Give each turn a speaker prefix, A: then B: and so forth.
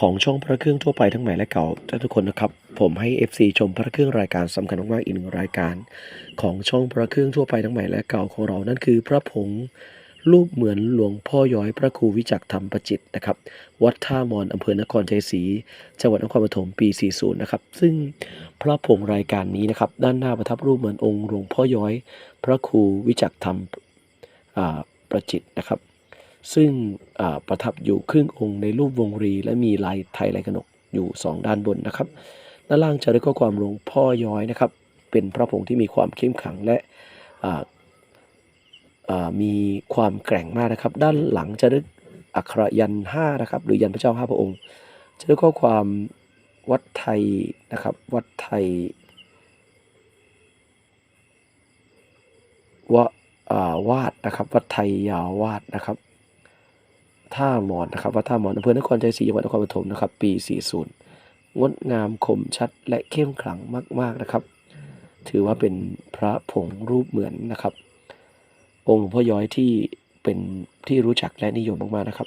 A: ของช่องพระเครื่องทั่วไปทั้งใหม่และเก่าทุกคนนะครับ ผมให้ FC ชมพระเครื่องรายการสำคัญมากๆอีกหนึ่งรายการ ของช่องพระเครื่องทั่วไปทั้งใหม่และเก่าของเรา นั่นคือพระผงรูปเหมือนหลวงพ่อย้อยพระครูวิจักธรรมประจิตนะครับ วัดท่ามอนอำเภอนครชัยศรีจังหวัดนครปฐมปี 40 นะครับ ซึ่งพระผงรายการนี้นะครับ ด้านหน้าประทับรูปเหมือนองค์หลวงพ่อย้อย พระครูวิจักธรรมประจิตนะครับ ซึ่งประทับอยู่ครึ่งองค์ในรูปวงรี และมีลายไทยลายกนกอยู่สองด้านบนนะครับด้านล่างจะได้ข้อความหลวงพ่อย้อยนะครับ เป็นพระผงที่มีความเข้มขังและมีความแกร่งมากนะครับ ด้านหลังจะได้อักขรยันห้านะครับ หรือยันพระเจ้าห้าพระองค์ จะได้ข้อความวัดไทยนะครับ วัดไทยวะอ่าวาดนะครับ วัดไทยยาวาดนะครับ ท่าหมอนนะครับวัดท่าหมอนอำเภอนครชัยศรีจังหวัดนครปฐมนะครับ ปี 40 งดงามคมชัดและเข้มขลังมาก ๆนะครับ ถือว่าเป็นพระผงรูปเหมือนนะครับ องค์หลวงพ่อย้อยที่เป็นที่รู้จักและนิยมมากๆนะครับ